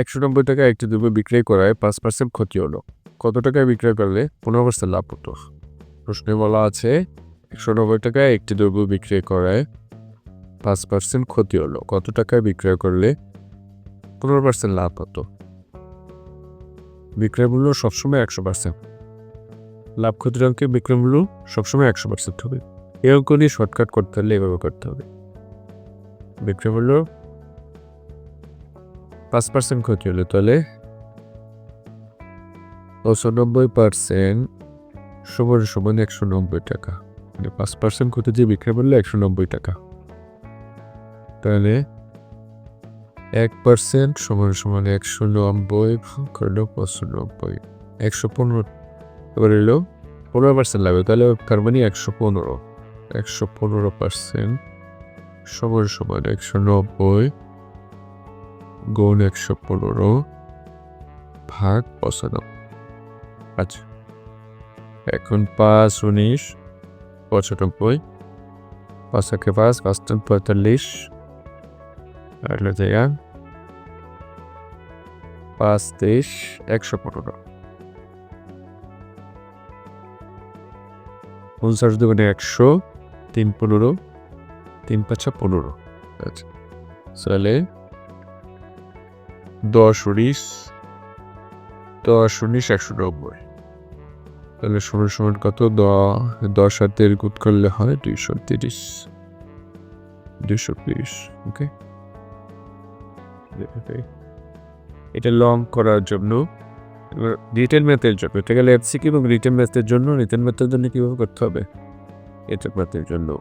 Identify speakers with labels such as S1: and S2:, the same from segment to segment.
S1: একশো নব্বই টাকায় একটি দ্রব্য বিক্রয় করায় পাঁচ পার্সেন্ট ক্ষতি হলো। কত টাকায় বিক্রয় করলে? পনেরো পার্সেন্ট লাভ হতো। প্রশ্নে বলা আছে, একশো নব্বই টাকায় একটি দ্রব্য বিক্রয় করায় পাঁচ পার্সেন্ট ক্ষতি হলো। কত টাকায় বিক্রয় করলে? পনেরো পার্সেন্ট লাভ হতো। বিক্রয় মূল্য সবসময় একশো পার্সেন্ট লাভ ক্ষতির অঙ্কে বিক্রয় মূল্য সবসময় একশো পার্সেন্ট হবে। এই অঙ্ক নিয়ে শর্টকাট করতে হলে এভাবে করতে হবে। বিক্রয় মূল্য পাঁচ পার্সেন্ট ক্ষতি হলো, তাহলে? পঁচানব্বই পার্সেন্ট সমান সমান একশো নব্বই টাকা। মানে পাঁচ পার্সেন্ট ক্ষতি দিয়ে বিক্রয় মূল্য একশো নব্বই টাকা। তাহলে এক পার্সেন্ট সমান সমান একশো নব্বই করল পঁচানব্বই একশো পনেরো এবার এলো পনেরো পার্সেন্ট লাগবে, তাহলে তার মানে একশো পনেরো। একশো পনেরো পার্সেন্ট সমান সমান একশো নব্বই গুণ একশো পনেরো ভাগ পঁচানব্বই। আচ্ছা। এখন পাঁচ উনিশ, পঁচানব্বই পাঁচ পাঁচ পাঁচ তিন পঁয়তাল্লিশ জায়গা পাঁচ তেইশ, একশো পনেরো। পঞ্চাশ দুগুণে একশো, তিন পনেরো, তিন পাঁচা পনেরো। আচ্ছা। তাহলে দশ, উনিশ দশ, উনিশ, একশো নব্বই। তাহলে সমান সমান কত? দশ হাতের গুণ করলে হয় দুইশো তিরিশ। দুইশো তিরিশ ওকে? এটা লং করার জন্য। রিটেন ম্যাথের জন্য। এটা গেলে এফসিকি এবং রিটেন ম্যাথের জন্য রিটেন ম্যাথের জন্য কীভাবে করতে হবে? এটা ম্যাথের জন্য।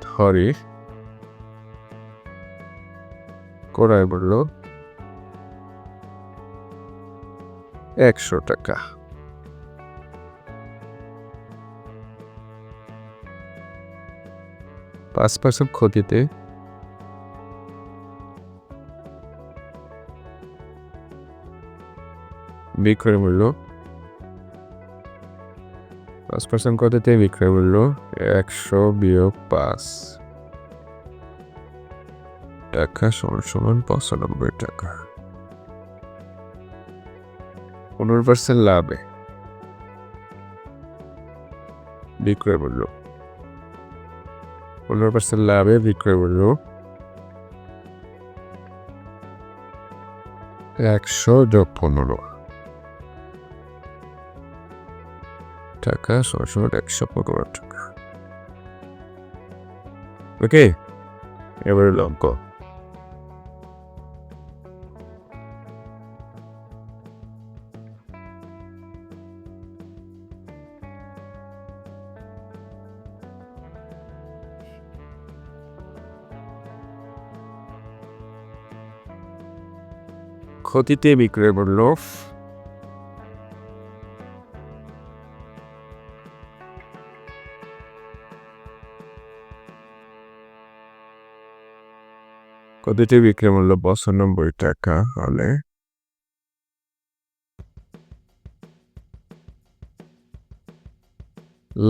S1: ধরে। করায় বলল, একশো টাকা। পাঁচ পার্সেন্ট ক্ষতিতে বিক্রয় মূল্য, পাঁচ পার্সেন্ট ক্ষতিতে বিক্রয় মূল্য একশো বিয়োগ পাঁচ। টাকা সমান পঁচানব্বই টাকা। পনেরো পার্সেন্ট লাভে। বিক্রয় মূল্য। পনেরো লাভে বিক্রয় মূল্য। একশো যোগ পনেরো। টাকা সমান একশো পনেরো টাকা। ওকে, এবারে লঙ্ক। ক্ষতিতে বিক্রয় মূল্য ক্ষতিতে বিক্রয় মূল্য পঁচানব্বই টাকা হলে।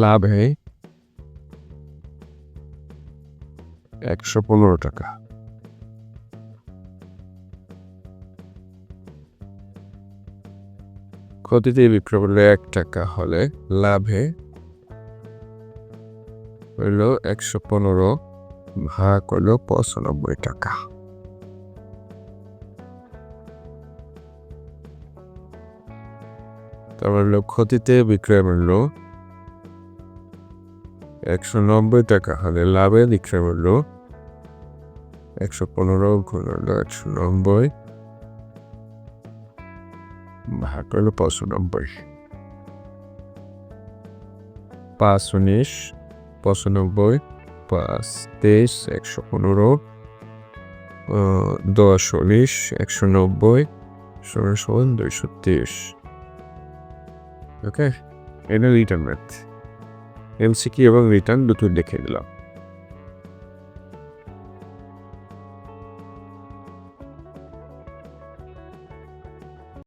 S1: লাভে একশো পনেরো টাকা। ক্ষতিতে বিক্রয় মূল্য এক টাকা হলে লাভে হইল একশো পনেরো ভাগ হলো পঁচানব্বই টাকা। তারপর হলো ক্ষতিতে বিক্রয় মূল্য একশো নব্বই টাকা হলে লাভে বিক্রয় মূল্য একশো পনেরো গুণ একশো নব্বই। ভাগ হলো পঁচানব্বই পাঁচ উনিশ পঁচানব্বই পাঁচ তেইশ একশো পনেরো দশ উনিশ একশো নব্বই ষোলো সমান দুইশো তিরিশ ওকে এটা রিটার্ন ম্যাথ এমসিকি এবং রিটার্ন দুটো লিখে দিলাম